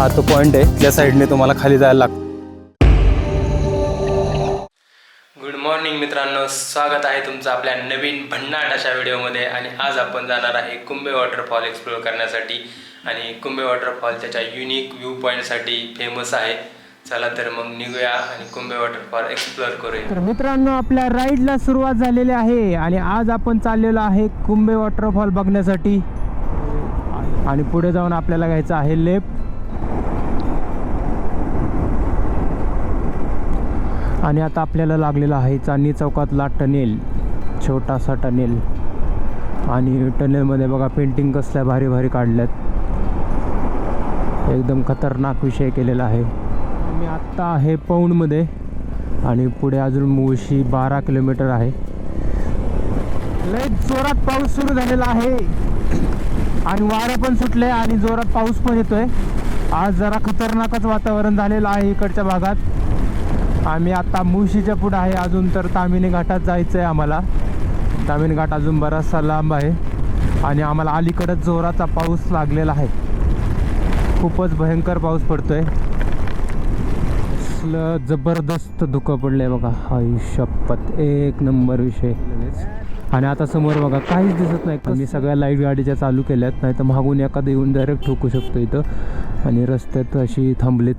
हा तो पॉईंट आहे. त्या साईडने तुम्हाला खाली जायला लागतं गुड मॉर्निंग मित्रांनो. स्वागत आहे तुमचं आपल्या नवीन भन्नाट अशा व्हिडिओमध्ये आणि आज आपण जाणार आहे कुंभे वॉटरफॉल एक्सप्लोअर करण्यासाठी. आणि कुंभे वॉटरफॉल त्याच्या युनिक व्ह्यू पॉईंटसाठी फेमस आहे. चला तर मग निघूया आणि कुंभे वॉटरफॉल एक्सप्लोअर करूया. तर मित्रांनो आपल्या राईडला सुरुवात झालेली आहे. आणि आज आपण चाललेलो आहे कुंभे वॉटरफॉल बघण्यासाठी. आणि पुढे जाऊन आपल्याला घ्यायचं आहे लेफ्ट आणि आता आपल्याला लागलेला आहे चांदणी चौकातला टनेल छोटासा टनेल. आणि टनेलमध्ये बघा पेंटिंग कसल्या भारी भारी काढल्यात. एकदम खतरनाक विषय केलेला आहे. मी आत्ता आहे पौंडमध्ये आणि पुढे अजून मुळशी बारा किलोमीटर आहे. लय जोरात पाऊस सुरू झालेला आहे. आणि वारं पण सुटले आणि जोरात पाऊस पण येतोय. आज जरा खतरनाकच वातावरण झालेलं आहे इकडच्या भागात. आम्ही आता मुळशीच्या पुढे आहे अजून तर तामिनी घाटात जायचं आहे आम्हाला. तामिनी घाट अजून बराचसा लांब आहे. आणि आम्हाला अलीकडंच जोराचा पाऊस लागलेला आहे. खूपच भयंकर पाऊस पडतो आहे जबरदस्त धुकं आहे बघा. आई शपथ एक नंबर विषय. आणि आता समोर बघा काहीच दिसत नाही. मी सगळ्या लाइट गाडीच्या चालू केल्यात नाही तर मागून एखादं येऊन डायरेक्ट ठोकू शकतो इथं. आणि रस्त्यात अशी थांबलीत.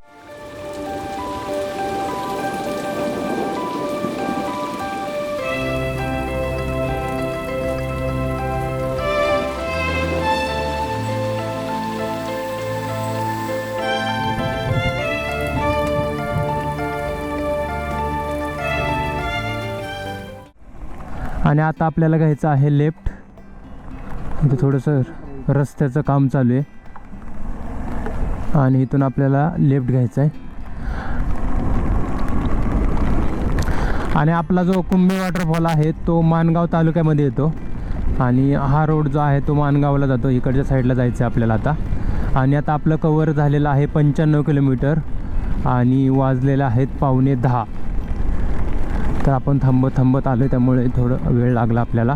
आणि आता आपल्याला घ्यायचं आहे लेफ्ट. इथं थोडंसं रस्त्याचं काम चालू आहे. आणि इथून आपल्याला लेफ्ट घ्यायचं आहे आणि आपला जो कुंभे वॉटरफॉल आहे तो मानगाव तालुक्यामध्ये येतो. आणि हा रोड जो आहे तो मानगावला जातो. इकडच्या साईडला जायचं आहे आपल्याला आता. आणि आता आपलं कवर झालेलं आहे पंच्याण्णव किलोमीटर. आणि वाजलेलं आहेत पावणे दहा. तर आपण थांबत थांबत आलो त्यामुळे थोडं वेळ लागला आपल्याला.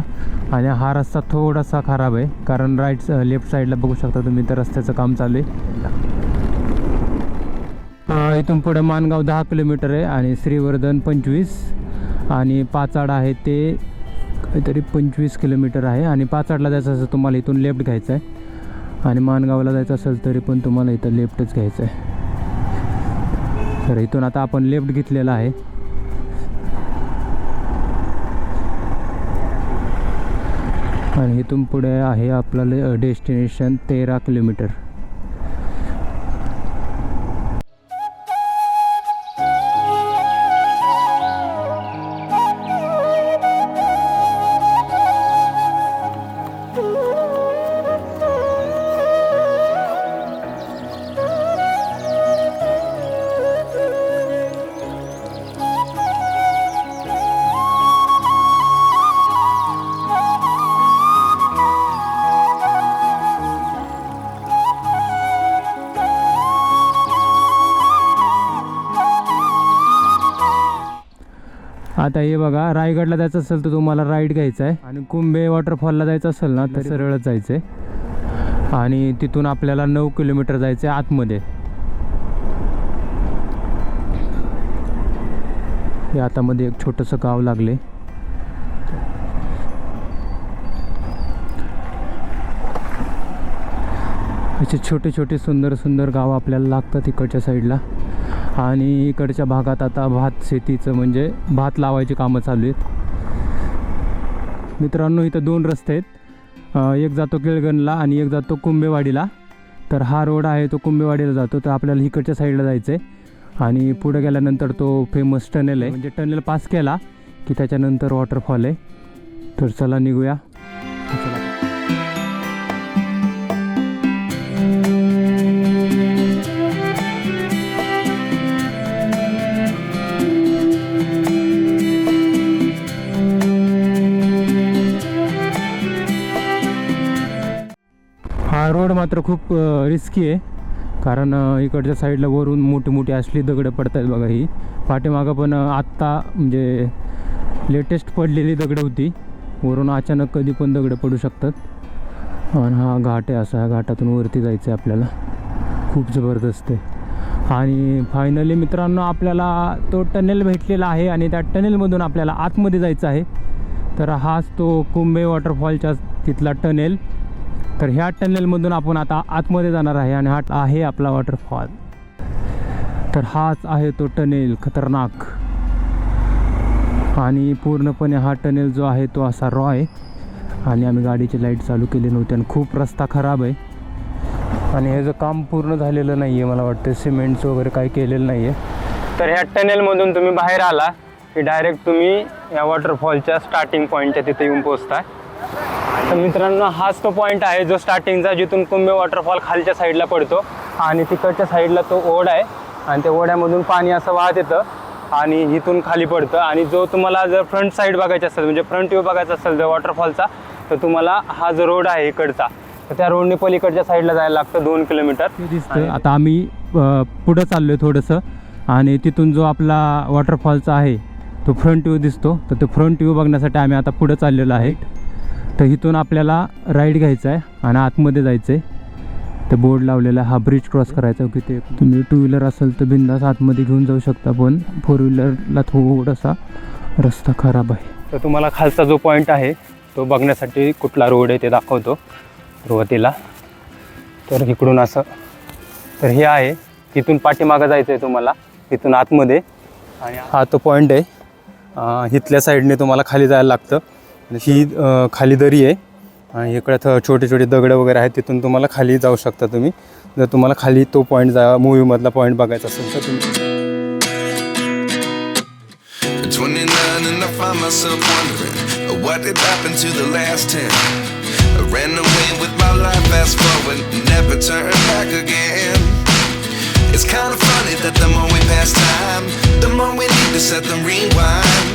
आणि हा रस्ता थोडासा खराब आहे कारण राईट लेफ्ट साईडला बघू शकता तुम्ही तर रस्त्याचं काम चालू आहे. इथून पुढे मानगाव दहा किलोमीटर आहे आणि श्रीवर्धन पंचवीस. आणि पाचाड आहे ते काहीतरी पंचवीस किलोमीटर आहे. आणि पाचाडला जायचं असेल तुम्हाला इथून लेफ्ट घ्यायचं आहे. आणि मानगावला जायचं असेल तरी पण तुम्हाला इथं लेफ्टच घ्यायचं आहे. तर इथून आता आपण लेफ्ट घेतलेला आहे. आणि इथून पुढे आहे आपलं डेस्टिनेशन तेरा किलोमीटर. आता हे बघा रायगडला जायचं असेल तर तुम्हाला राईड घ्यायचं आहे. आणि कुंभे वॉटरफॉलला जायचं असेल ना तर सरळच जायचं आहे आणि तिथून आपल्याला नऊ किलोमीटर जायचं आहे आतमध्ये. हे आतामध्ये एक छोटंसं गाव लागले. असे छोटे छोटे सुंदर सुंदर गाव आपल्याला लागतात इकडच्या साईडला. आणि इकडच्या भागात आता भात शेतीचं म्हणजे भात लावायची कामं चालू आहेत. मित्रांनो इथं दोन रस्ते आहेत. एक जातो केळगणला आणि एक जातो कुंभेवाडीला. तर हा रोड आहे तो कुंभेवाडीला जातो. तर आपल्याला इकडच्या साईडला जायचं आहे आणि पुढे गेल्यानंतर तो फेमस टनेल आहे. म्हणजे टनेल पास केला की त्याच्यानंतर वॉटरफॉल आहे. तर चला निघूया. मात्र खूप रिस्की आहे. कारण इकडच्या साईडला वरून मोठी मोठी असली दगडं पडत आहेत बघा ही. पाठीमागं पण आत्ता म्हणजे लेटेस्ट पडलेली दगडं होती. वरून अचानक कधी पण दगडं पडू शकतात. आणि हा घाट आहे असा ह्या घाटातून वरती जायचं आहे आपल्याला. खूप जबरदस्त आहे. आणि फायनली मित्रांनो आपल्याला तो टनेल भेटलेला आहे आणि त्या टनेलमधून आपल्याला आतमध्ये जायचं आहे. तर हाच तो कुंभे वॉटरफॉलच्या तिथला टनेल. तर ह्या टनेलमधून आपण आता आतमध्ये जाणार आहे आणि हा आहे आपला वॉटरफॉल तर हाच आहे तो टनेल खतरनाक. आणि पूर्णपणे हा टनेल जो आहे तो असा रॉ आहे आणि आम्ही गाडीची लाइट चालू केली नव्हती आणि खूप रस्ता खराब आहे. आणि ह्याचं काम पूर्ण झालेलं नाही आहे मला वाटतं सिमेंटचं वगैरे काही केलेलं नाही आहे तर ह्या टनेलमधून तुम्ही बाहेर आला की डायरेक्ट तुम्ही या वॉटरफॉलच्या स्टार्टिंग पॉईंटच्या तिथे येऊन पोहोचताय. तर मित्रांनो हाच तो पॉईंट आहे जो स्टार्टिंगचा जिथून कुंभे वॉटरफॉल खालच्या साईडला पडतो. आणि तिकडच्या साईडला तो ओढ आहे. आणि त्या ओढ्यामधून पाणी असं वाहत येतं. आणि इथून खाली पडतं. आणि जो तुम्हाला जर फ्रंट साईड बघायची असेल म्हणजे फ्रंट व्ह्यू बघायचा असेल जर वॉटरफॉलचा तर तुम्हाला हा जो रोड आहे इकडचा तर त्या रोडने पलीकडच्या साईडला जायला लागतं दोन किलोमीटर दिसतं. आता आम्ही पुढं चाललोय थोडंसं. आणि तिथून जो आपला वॉटरफॉलचा आहे तो फ्रंट व्ह्यू दिसतो. तर तो फ्रंट व्ह्यू बघण्यासाठी आम्ही आता पुढं चाललेलो आहे. तर इथून आपल्याला राईड घ्यायचा आहे आणि आतमध्ये जायचं आहे. ते बोर्ड लावलेला हा ब्रिज क्रॉस करायचा की ते तुम्ही टू व्हीलर असेल तर बिंदास आतमध्ये घेऊन जाऊ शकता पण फोर व्हीलरला थोडासा रस्ता खराब आहे. तर तुम्हाला खालचा जो पॉईंट आहे तो बघण्यासाठी कुठला रोड आहे ते दाखवतो सुरुवातीला. तर इकडून असं. तर हे आहे. तिथून पाठीमागं जायचं आहे तुम्हाला. तिथून आतमध्ये. आणि हा तो पॉईंट आहे. इथल्या साईडने तुम्हाला खाली जायला लागतं. ही खाली दरी आहे आणि इकडे थ छोटे छोटे दगडं वगैरे आहेत तिथून तुम्हाला खाली जाऊ शकता तुम्ही जर तुम्हाला खाली तो पॉईंट जा मूवीमधला पॉईंट बघायचा असेल तर तुम्ही At 29 and I find myself wondering uh, what did happen to the last 10. I ran away with my life, fast forward, never turn back again. It's kind of funny that the more we pass time, the more we need to set the rewind.